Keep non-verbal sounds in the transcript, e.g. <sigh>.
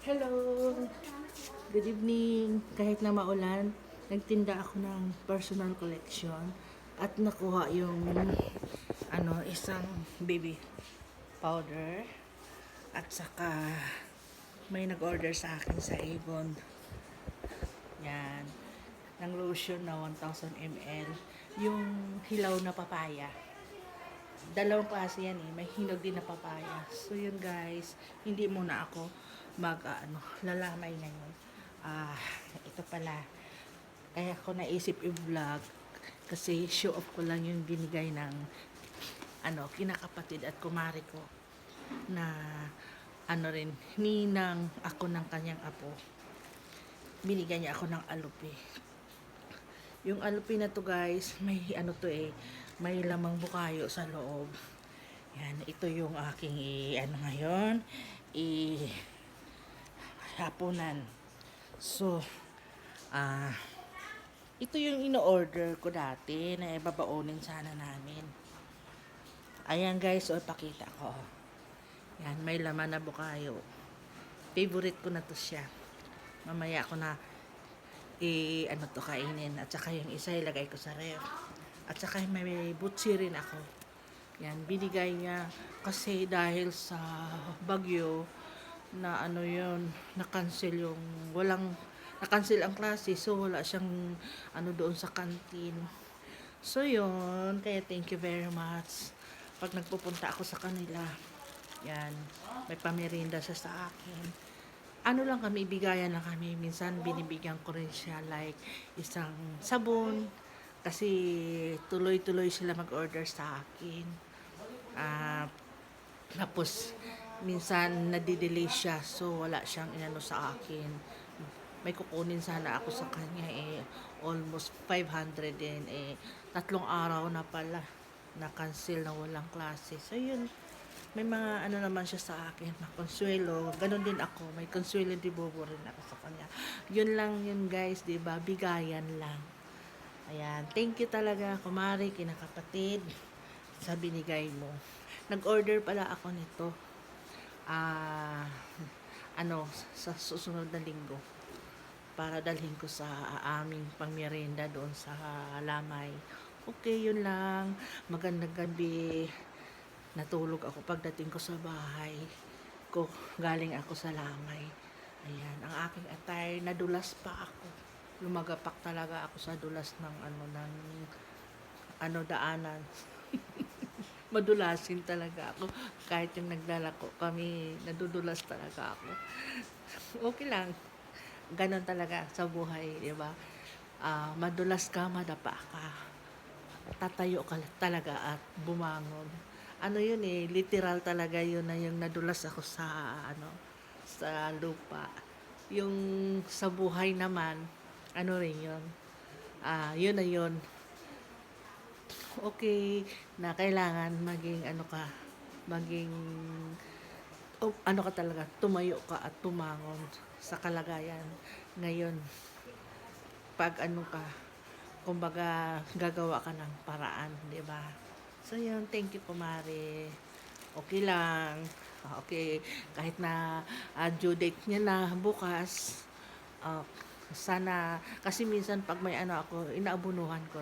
Hello! Good evening! Kahit na maulan, nagtinda ako ng personal collection at nakuha yung ano, isang baby powder at saka may nag-order sa akin sa Avon. Yan. Ng lotion na 1000 ml. Yung hilaw na papaya. Dalawang klase yan eh. May hinog din na papaya. So yun guys, hindi muna ako mag ah, ano, lalamay ngayon. Ah, ito pala. Kaya ako naisip i-vlog kasi show off ko lang yung binigay ng ano, kinakapatid at kumari ko na ano rin, ninang ako ng kanyang apo. Binigyan niya ako ng alupi. Yung alupi na to guys, may ano to eh, may lamang bukayo sa loob. Yan, ito yung aking i, ano ngayon, i hapunan. So, ah, ito yung ino-order ko dati na ibabaonin sana namin. Ayan guys, o pakita ko. Yan, may laman na bukayo. Favorite ko na to siya. Mamaya ako na i ano to kainin at saka yung isa ilagay ko sa ref. At saka may, may butsi rin ako. Yan, binigay niya kasi dahil sa bagyo na ano yun, na-cancel yung walang na-cancel ang klase so wala siyang ano doon sa canteen. So yun, kaya thank you very much. Pag nagpupunta ako sa kanila, yan, may pamirinda siya sa akin ano lang kami, bigayan lang kami. Minsan binibigyan ko rin siya like isang sabon. Kasi tuloy-tuloy sila mag-order sa akin. Ah, tapos, minsan nadidelay siya. So, wala siyang inano sa akin. May kukunin sana ako sa kanya eh. Almost 500 din eh. Tatlong araw na pala na-cancel na walang klase. So, yun may mga ano naman siya sa akin, na consuelo. Ganon din ako, may consuelo di bobo rin ako sa kanya. Yun lang yun guys, di ba? Bigayan lang. Ayan, thank you talaga, kumari, kinakapatid, sa binigay mo. Nag-order pala ako nito. Ah, ano, sa susunod na linggo. Para dalhin ko sa aming pangmerienda doon sa Lamay. Okay, yun lang. Magandang gabi natulog ako pagdating ko sa bahay ko galing ako sa lamay ayan ang aking attire nadulas pa ako lumagapak talaga ako sa dulas ng ano ng ano daanan madulasin talaga ako kahit yung naglalako kami nadudulas talaga ako <laughs> okay lang ganon talaga sa buhay di ba Ah, madulas ka madapa ka tatayo ka talaga at bumangon ano yun eh, literal talaga yun na yung nadulas ako sa ano, sa lupa. Yung sa buhay naman, ano rin yun. Ah, yun na yun. Okay, na kailangan maging ano ka, maging oh, ano ka talaga, tumayo ka at tumangon sa kalagayan. Ngayon, pag ano ka, kumbaga gagawa ka ng paraan, di ba? So yun, thank you kumare. Okay lang. Ah, Okay, kahit na uh, due date niya na bukas, ah, sana, kasi minsan pag may ano ako, inaabunuhan ko